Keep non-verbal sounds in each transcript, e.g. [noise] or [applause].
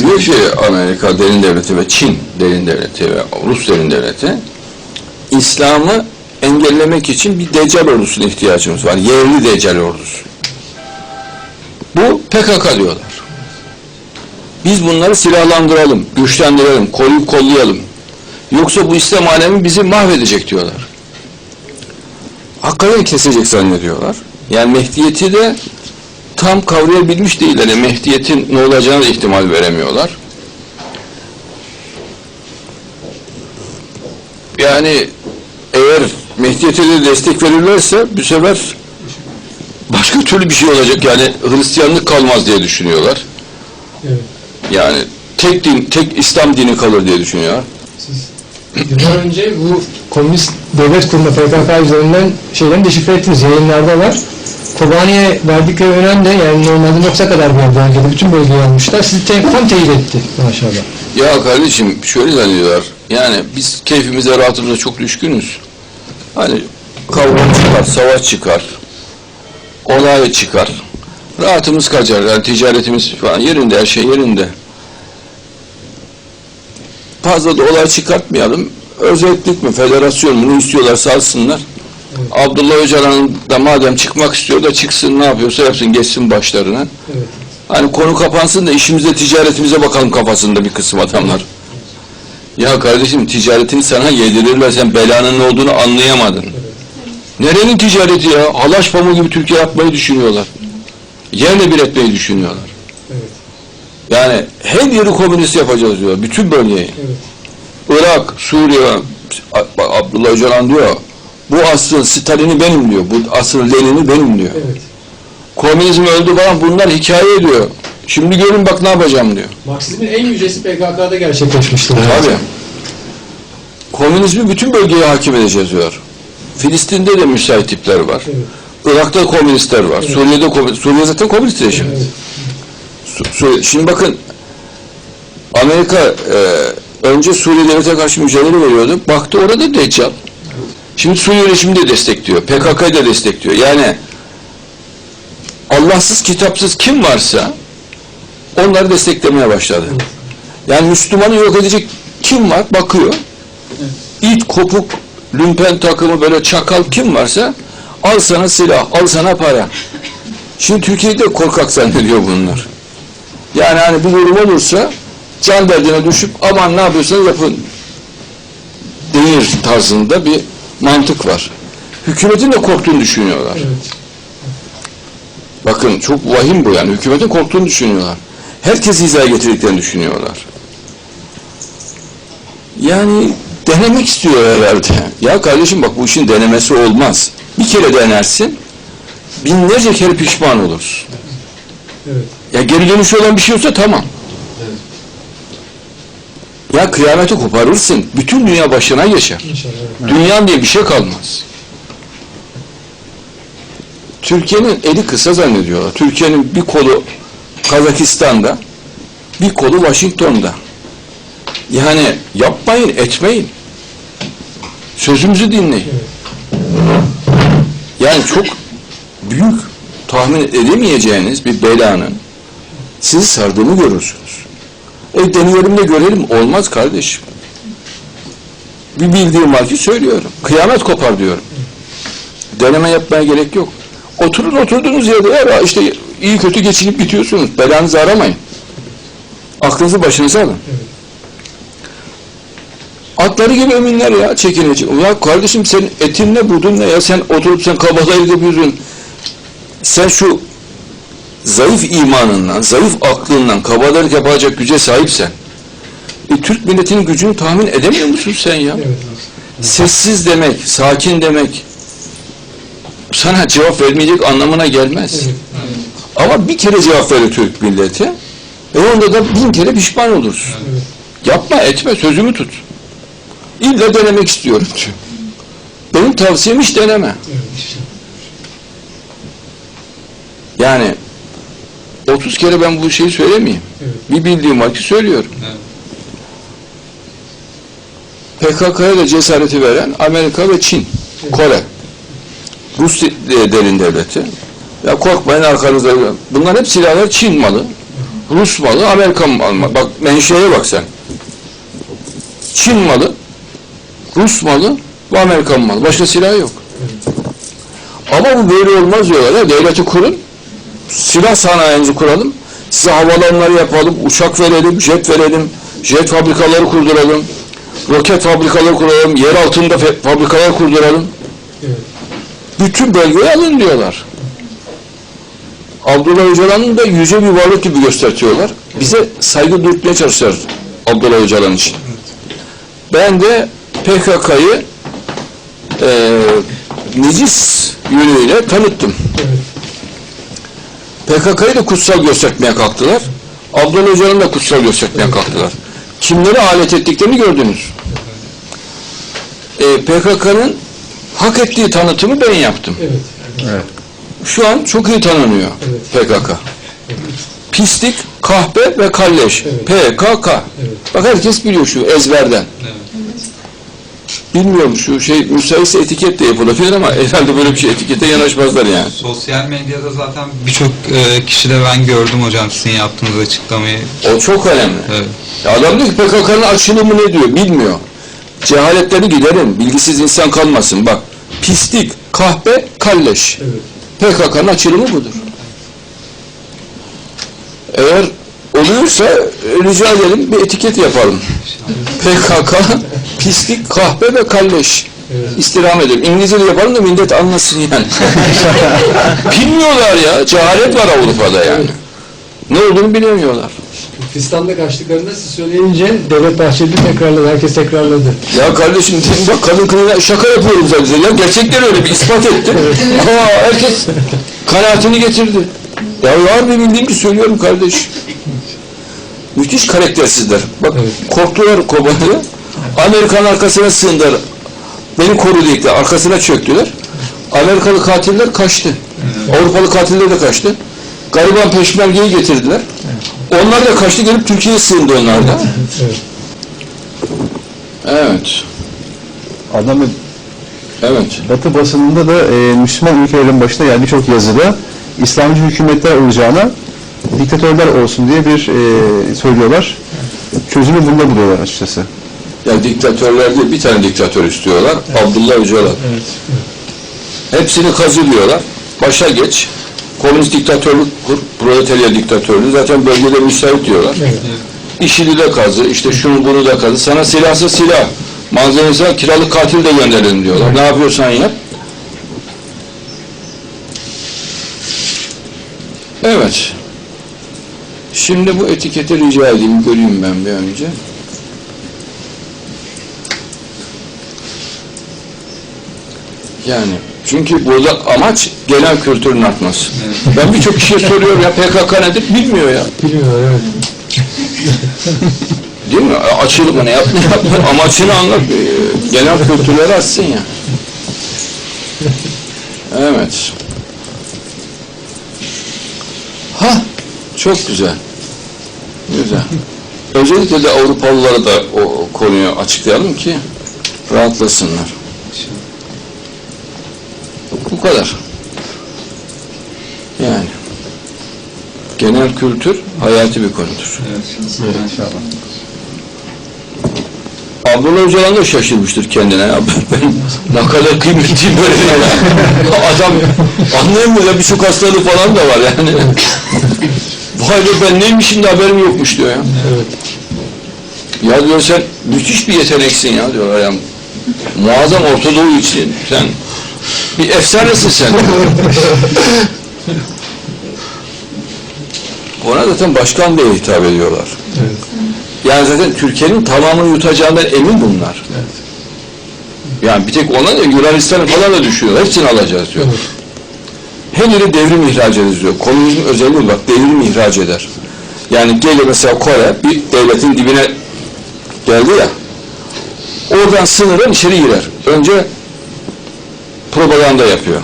Diyor ki Amerika derin devleti ve Çin derin devleti ve Rus derin devleti İslam'ı engellemek için bir deccal ordusuna ihtiyacımız var. Yerli deccal ordusu. Bu PKK diyorlar. Biz bunları silahlandıralım, güçlendirelim, koruyup kollayalım. Yoksa bu İslam alemi bizi mahvedecek diyorlar. Hakikaten kesecek zannediyorlar. Yani Mehdiyeti de tam kavrayabilmiş değiller. Yani Mehdiyet'in ne olacağını da ihtimal veremiyorlar. Yani eğer Mehdiyet'e de destek verirlerse bu sefer başka türlü bir şey olacak. Yani Hristiyanlık kalmaz diye düşünüyorlar. Evet. Yani tek din, tek İslam dini kalır diye düşünüyor. Siz yıllar önce bu komünist devlet kurma PKK üzerinden şeyden deşifre ettiniz. Yayınlarda var. Kobani'ye verdikleri önem de yani normalde Noksa kadar bir bölgede bütün bölgeyi almışlar. Sizi te tam teyit etti maşallah. Ya kardeşim şöyle zannediyorlar. Yani biz keyfimize, rahatımıza çok düşkünüz. Hani kavga çıkar, savaş çıkar, olay çıkar. Rahatımız kaçar. Yani ticaretimiz falan yerinde, her şey yerinde. Fazla da olay çıkartmayalım. Özellik mi, federasyon mu ne istiyorlarsa alsınlar. Abdullah Öcalan da madem çıkmak istiyor da çıksın ne yapıyorsa yapsın geçsin başlarına. Evet. Hani konu kapansın da işimize ticaretimize bakalım kafasında bir kısım adamlar. Ya kardeşim ticaretini sana yedirirler sen belanın ne olduğunu anlayamadın. Nerenin ticareti ya? Halaş pamuğu gibi Türkiye yapmayı düşünüyorlar. Yerle bir etmeyi düşünüyorlar. Evet. Yani her yeri komünist yapacağız diyor. Bütün bölgeyi. Evet. Irak, Suriye, Abdullah Öcalan diyor. Bu asrın Stalin'i benim diyor. Bu asrın Lenin'i benim diyor. Evet. Komünizm öldü falan bunlar hikaye diyor. Şimdi görün bak ne yapacağım diyor. Marksizmin en yücesi PKK'da gerçekleşmiştir. Tabii. Komünizmi bütün bölgeye hakim edeceğiz diyor. Filistin'de de müsait tipler var. Evet. Irak'ta komünistler var. Evet. Suriye'de komünist, Suriye zaten komünist rejim. Evet. Su- Şimdi bakın Amerika e, önce Suriye devlete karşı mücadele veriyordu. Baktı orada deccal. Şimdi Suriye rejimi de destekliyor. PKK'yı da destekliyor. Yani Allahsız kitapsız kim varsa onları desteklemeye başladı. Yani Müslümanı yok edecek kim var? Bakıyor. İt, kopuk, lümpen takımı böyle çakal kim varsa al sana silah, al sana para. Şimdi Türkiye'de korkak zannediyor bunlar. Yani hani bir durum olursa can derdine düşüp aman ne yapıyorsanız yapın denir tarzında bir mantık var. Hükümetin de korktuğunu düşünüyorlar. Evet. Bakın çok vahim bu yani. Hükümetin korktuğunu düşünüyorlar. Herkesi hizaya getirdiklerini düşünüyorlar. Yani denemek istiyor herhalde. Ya kardeşim bak bu işin denemesi olmaz. Bir kere denersin, binlerce kere pişman olursun. Evet. Ya geri dönüşü olan bir şey olsa tamam. Ya kıyameti koparırsın. Bütün dünya başına geçer. İnşallah. Evet. Dünyanın diye bir şey kalmaz. Türkiye'nin eli kısa zannediyorlar. Türkiye'nin bir kolu Kazakistan'da, bir kolu Washington'da. Yani yapmayın, etmeyin. Sözümüzü dinleyin. Yani çok büyük tahmin edemeyeceğiniz bir belanın sizi sardığını görürsünüz. E deneyelim de görelim. Olmaz kardeşim. Bir bildiğim var ki söylüyorum. Kıyamet kopar diyorum. Deneme yapmaya gerek yok. Oturun oturduğunuz yerde ya işte iyi kötü geçinip bitiyorsunuz. Belanızı aramayın. Aklınızı başınıza alın. Atları gibi eminler ya çekinecek. Ya kardeşim sen etin ne budun ne ya sen oturup sen kabadayı yapıyorsun. Sen şu zayıf imanından, zayıf aklından kabadayılık yapacak güce sahipsen e, Türk milletinin gücünü tahmin edemiyor musun sen ya? Evet. Sessiz demek, sakin demek sana cevap vermeyecek anlamına gelmez. Evet. Ama bir kere cevap verir Türk milleti e onda da bin kere pişman olursun. Evet. Yapma etme sözümü tut. İlla denemek istiyorum diyor. Benim tavsiyem hiç deneme. Evet. Yani 30 kere ben bu şeyi söylemeyeyim. Evet. Bir bildiğim var ki söylüyorum. PKK'ya da cesareti veren Amerika ve Çin, Kore, Rus de- derin devleti. Ya korkmayın arkanızda. Bunlar hep silahlar Çin malı. Rus malı, Amerikan malı. Bak menşeye bak sen. Çin malı, Rus malı ve Amerikan malı. Başka silah yok. Ama bu böyle olmaz diyorlar ya. Devleti kurun, silah sanayimizi kuralım, size havalanları yapalım, uçak verelim, jet verelim, jet fabrikaları kurduralım, roket fabrikaları kuralım, yer altında fabrikalar kurduralım. Evet. Bütün bölgeyi alın diyorlar. Abdullah Öcalan'ın da yüce bir varlık gibi göstertiyorlar. Bize saygı duyurmaya çalışıyorlar Abdullah Öcalan için. Ben de PKK'yı eee necis yönüyle tanıttım. Evet. PKK'yı da kutsal göstermeye kalktılar. Abdullah Öcalan'ı da kutsal göstermeye kalktılar. Kimleri alet ettiklerini gördünüz. Ee, PKK'nın hak ettiği tanıtımı ben yaptım. Evet. Şu an çok iyi tanınıyor Evet. PKK. Pislik, kahpe ve kalleş. Evet. PKK. Evet. Bak herkes biliyor şu ezberden. Bilmiyorum şu şey müsaitse etiket de yapılabilir ama herhalde böyle bir şey etikete yanaşmazlar yani. Sosyal medyada zaten birçok e, ben gördüm hocam sizin yaptığınız açıklamayı. O çok önemli. Evet. Ya adam diyor ki PKK'nın açılımı ne diyor bilmiyor. Cehaletleri giderin, bilgisiz insan kalmasın. Bak pislik, kahpe, kalleş. Evet. PKK'nın açılımı budur. Eğer oluyorsa e, rica edelim bir etiket yapalım. PKK, pislik, kahpe ve kalleş. Evet. İstirham edelim. İngilizce de yapalım da millet anlasın yani. [laughs] Bilmiyorlar ya. Cehalet var Avrupa'da yani. Ne olduğunu bilemiyorlar. Fistan'da kaçtıklarında siz söyleyince Devlet Bahçeli tekrarladı. Herkes tekrarladı. Ya kardeşim dedim [laughs] bak kadın kılığına şaka yapıyorum zaten. Ya gerçekten öyle bir ispat etti. [laughs] Ama herkes kanaatini getirdi. Ya var bir bildiğim ki söylüyorum kardeş. Müthiş karaktersizler. Bak Evet. korktular Kobani'de. Amerikan arkasına sığındılar. Beni koru diye arkasına çöktüler. Amerikalı katiller kaçtı. Avrupalı katiller de kaçtı. Gariban peşmergeyi getirdiler. Onlar da kaçtı gelip Türkiye'ye sığındı onlar da. Evet. Evet. Bey, Evet. Batı basınında da e, Müslüman ülkelerin başında yani birçok yazıda İslamcı hükümetler olacağına diktatörler olsun diye bir e, söylüyorlar. Çözümü bunda buluyorlar açıkçası. Ya diktatörler değil, bir tane diktatör istiyorlar. Abdullah Öcalan. Evet. Hepsini kazılıyorlar. Başa geç. Komünist diktatörlük kur, proletarya diktatörlüğü. Zaten bölgede müsait diyorlar. Evet. İşini de kazı, işte şunu bunu da kazı. Sana silahsız silah, malzemesi var, kiralık katil de gönderelim diyorlar. Ne yapıyorsan yap. Evet. Şimdi bu etiketi rica edeyim, göreyim ben bir önce. Yani çünkü burada amaç genel kültürün artması. Ben birçok kişiye soruyorum ya PKK nedir bilmiyor ya. Bilmiyorum evet. Değil mi? Açılımı ne yap ne yap amacını anlat. Ee, Genel kültürleri açsın ya. Evet. Ha, çok güzel. Güzel. Özellikle de Avrupalılara da o konuyu açıklayalım ki rahatlasınlar. Bu kadar. Yani genel kültür hayati bir konudur. Abdullah Öcalan da şaşırmıştır kendine. Ya ben, ne kadar kıymetliyim böyle. Adam anlayamıyor ya birçok hastalığı falan da var yani. Vay be ben neymişim de haberim yokmuş diyor ya. Evet. Ya diyor sen müthiş bir yeteneksin ya diyorlar ya. Muazzam Orta Doğu için sen bir efsanesin sen. [laughs] Ona zaten başkan diye hitap ediyorlar. Evet. Yani zaten Türkiye'nin tamamını yutacağından emin bunlar. Evet. Yani bir tek ona da Yunanistan'ı falan da düşüyor. Hepsini alacağız diyor. Evet. Yere devrim ihraç ederiz diyor. Komünizm özelliği bak devrim ihraç eder. Yani geliyor mesela Kore bir devletin dibine geldi ya. Oradan sınırın içeri girer. Önce propaganda yapıyor.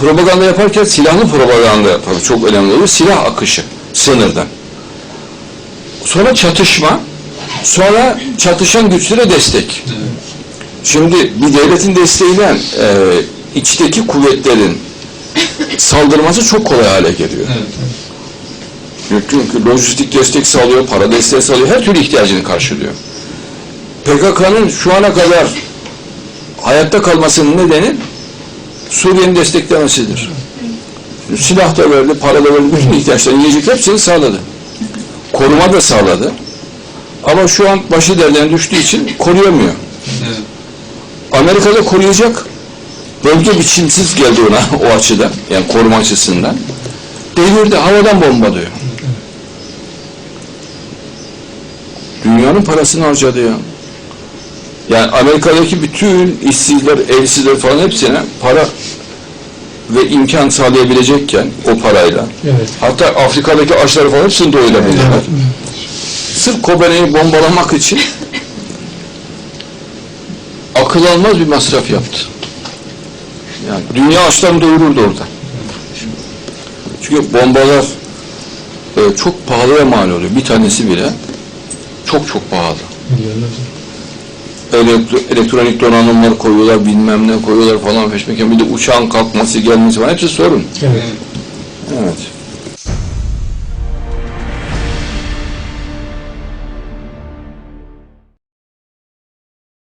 Propaganda yaparken silahlı propaganda yapar. Çok önemli oluyor. Silah akışı sınırdan. Sonra çatışma. Sonra çatışan güçlere destek. Şimdi bir devletin desteğiyle e, içteki kuvvetlerin saldırması çok kolay hale geliyor. Çünkü lojistik destek sağlıyor, para desteği sağlıyor, her türlü ihtiyacını karşılıyor. PKK'nın şu ana kadar hayatta kalmasının nedeni Suriye'nin desteklemesidir. Silah da verdi, para da verdi, bütün ihtiyaçlarını, yiyecek hepsini sağladı. Koruma da sağladı. Ama şu an başı derden düştüğü için koruyamıyor. Evet. Amerika'da koruyacak. Bölge biçimsiz geldi ona [laughs] o açıdan. Yani koruma açısından. Devirde havadan bombalıyor. Dünyanın parasını harcadı ya. Yani Amerika'daki bütün işsizler, evsizler falan hepsine para ve imkan sağlayabilecekken o parayla. Evet. Hatta Afrika'daki açları falan hepsini doyurabilirler. Sırf Kobane'yi bombalamak için akıl almaz bir masraf yaptı. Yani dünya açlarını doyururdu orada. Çünkü bombalar e, çok pahalıya mal oluyor. Bir tanesi bile çok çok pahalı. Elektro- elektronik donanımlar koyuyorlar, bilmem ne koyuyorlar falan peşmeken. Bir de uçağın kalkması, gelmesi falan hepsi sorun. Evet. Evet.